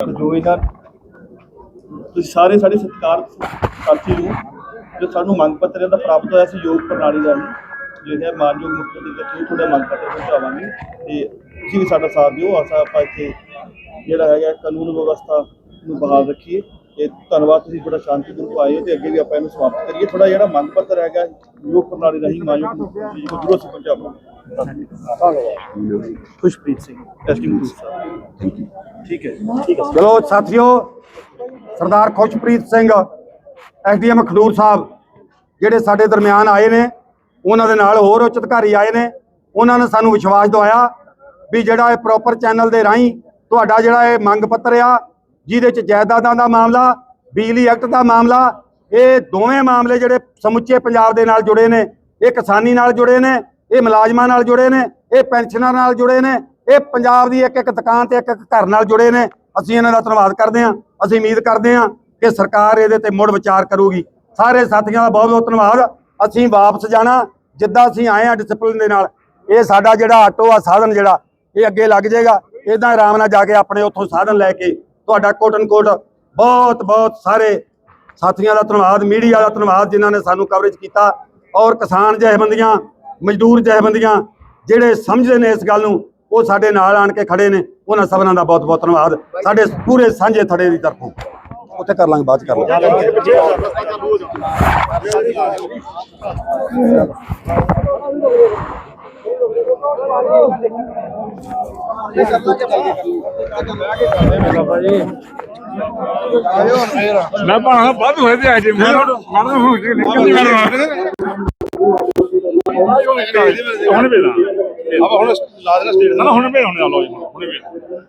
ਜੋ ਇਹਨਾਂ ਤੁਸੀਂ ਸਾਰੇ ਸਾਡੇ ਸਤਿਕਾਰ ਸਾਥੀ ਨੂੰ ਜੋ ਸਾਨੂੰ ਮੰਗ ਪੱਤਰ ਦਾ ਪ੍ਰਾਪਤ ਹੋਇਆ ਸੀ ਯੋਗ ਪ੍ਰਣਾਲੀ ਦਾ ਜਿਹੜਾ ਮਾਨਯੋਗ ਮੁੱਖ ਮੰਤਰੀ ਦੇ ਥਰੂ ਤੁਹਾਡਾ ਮੰਗ ਪੱਤਰ ਪਹੁੰਚਾਵਾਂਗੇ ਤੇ ਤੁਸੀਂ ਵੀ ਸਾਡਾ ਸਾਥ ਦਿਓ ਆਸਾ ਆਪਾਂ ਇੱਥੇ ਜਿਹੜਾ ਹੈਗਾ ਕਾਨੂੰਨ ਵਿਵਸਥਾ ਨੂੰ ਬਹਾਲ ਰੱਖੀਏ ਤੇ ਧੰਨਵਾਦ ਤੁਸੀਂ ਬੜਾ ਸ਼ਾਂਤੀਪੂਰਵਕ ਆਏ ਹੋ ਤੇ ਅੱਗੇ ਵੀ ਆਪਾਂ ਇਹਨੂੰ ਸਮਾਪਤ ਕਰੀਏ। ਥੋੜਾ ਜਿਹੜਾ ਮੰਗ ਪੱਤਰ ਹੈਗਾ ਯੋਗ ਪ੍ਰਣਾਲੀ ਰਾਹੀਂ ਮਾਨਯੋਗ ਮੁੱਖ ਮੰਤਰੀ ਜੀ ਕੋਲ ਜ਼ਰੂਰ ਅਸੀਂ ਪਹੁੰਚਾਵਾਂਗੇ। ਖੁਸ਼ਪ੍ਰੀਤ ਸਿੰਘ ਟੈਸਟਿੰਗ ਸਾਹਿਬ ਠੀਕ ਹੈ ਠੀਕ ਹੈ। ਚਲੋ ਸਾਥੀਓ ਸਰਦਾਰ ਖੁਸ਼ਪ੍ਰੀਤ ਸਿੰਘ ਐਸਡੀਐਮ ਖਡੂਰ ਸਾਹਿਬ ਜਿਹੜੇ ਸਾਡੇ ਦਰਮਿਆਨ ਆਏ ਨੇ ਉਹਨਾਂ ਦੇ ਨਾਲ ਹੋਰ ਉੱਚ ਅਧਿਕਾਰੀ ਆਏ ਨੇ ਉਹਨਾਂ ਨੇ ਸਾਨੂੰ ਵਿਸ਼ਵਾਸ ਦਿਵਾਇਆ ਵੀ ਜਿਹੜਾ ਇਹ ਪ੍ਰੋਪਰ ਚੈਨਲ ਦੇ ਰਾਹੀਂ ਤੁਹਾਡਾ ਜਿਹੜਾ ਇਹ ਮੰਗ ਪੱਤਰ ਆ ਜਿਹਦੇ ਚ ਜਾਇਦਾਦਾਂ ਦਾ ਮਾਮਲਾ ਬਿਜਲੀ ਐਕਟ ਦਾ ਮਾਮਲਾ ਇਹ ਦੋਵੇਂ ਮਾਮਲੇ ਜਿਹੜੇ ਸਮੁੱਚੇ ਪੰਜਾਬ ਦੇ ਨਾਲ ਜੁੜੇ ਨੇ ਇਹ ਕਿਸਾਨੀ ਨਾਲ ਜੁੜੇ ਨੇ ਇਹ ਮੁਲਾਜ਼ਮਾਂ ਨਾਲ ਜੁੜੇ ਨੇ ਇਹ ਪੈਨਸ਼ਨਰ ਨਾਲ ਜੁੜੇ ਨੇ ਇਹ ਪੰਜਾਬ ਦੀ ਇੱਕ ਇੱਕ ਦੁਕਾਨ ਤੇ ਇੱਕ ਇੱਕ ਘਰ ਨਾਲ ਜੁੜੇ ਨੇ। ਅਸੀਂ ਇਹਨਾਂ ਦਾ ਧੰਨਵਾਦ ਕਰਦੇ ਹਾਂ। ਅਸੀਂ ਉਮੀਦ ਕਰਦੇ ਹਾਂ ਕਿ ਸਰਕਾਰ ਇਹਦੇ ਤੇ ਮੁੜ ਵਿਚਾਰ ਕਰੂਗੀ। ਸਾਰੇ ਸਾਥੀਆਂ ਦਾ ਬਹੁਤ ਬਹੁਤ ਧੰਨਵਾਦ। ਅਸੀਂ ਵਾਪਸ ਜਾਣਾ। ਜਿੱਦਾਂ ਅਸੀਂ ਆਏ ਆ ਡਿਸਪਲਿਨ ਦੇ ਨਾਲ, ਇਹ ਸਾਡਾ ਜਿਹੜਾ ਆਟੋ ਆ, ਸਾਧਨ ਜਿਹੜਾ, ਇਹ ਅੱਗੇ ਲੱਗ ਜਾਏਗਾ। ਇਦਾਂ ਆਰਾਮ ਨਾਲ ਜਾ ਕੇ ਆਪਣੇ ਉੱਥੋਂ ਸਾਧਨ ਲੈ ਕੇ ਤੁਹਾਡਾ ਕੋਟਨ ਕੋਟ ਬਹੁਤ ਬਹੁਤ ਸਾਰੇ ਸਾਥੀਆਂ ਦਾ ਧੰਨਵਾਦ ਮੀਡੀਆ ਦਾ ਧੰਨਵਾਦ ਜਿਨ੍ਹਾਂ ਨੇ ਸਾਨੂੰ ਕਵਰੇਜ ਕੀਤਾ। ਔਰ ਕਿਸਾਨ ਜਥੇਬੰਦੀਆਂ, ਮਜ਼ਦੂਰ ਜਥੇਬੰਦੀਆਂ ਜਿਹੜੇ ਸਮਝਦੇ ਨੇ ਇਸ ਗੱਲ ਨੂੰ ਉਹ ਸਾਡੇ ਨਾਲ ਆਣ ਕੇ ਖੜੇ ਨੇ ਉਹਨਾਂ ਸਭਨਾਂ ਦਾ ਬਹੁਤ ਬਹੁਤ ਧੰਨਵਾਦ। ਸਾਡੇ ਪੂਰੇ ਸਾਂਝੇ ਥੜੇ ਦੀ ਤਰਫੋਂ। ਉੱਥੇ ਕਰ ਲਾਂਗੇ ਬਾਅਦ ਚ ਕਰ ਲਾਂਗੇ। ਮੈਂ ਭਾਣਾ ਵੱਧ ਹੋਏ ਤੇ ਆ ਜੇ। ਮੈਂ ਮਾਰਨ ਹੋ ਜੇ ਨਿਕਲ ਹੁਣ ਵੇਲਾ? ਆਪਾਂ ਹੁਣ ਲਾ ਸਟੇਟ ਨਾ ਹੁਣ ਵੇਲਾ ਹੁਣ ਆ ਜੀ ਹੁਣ ਵੇਲਾ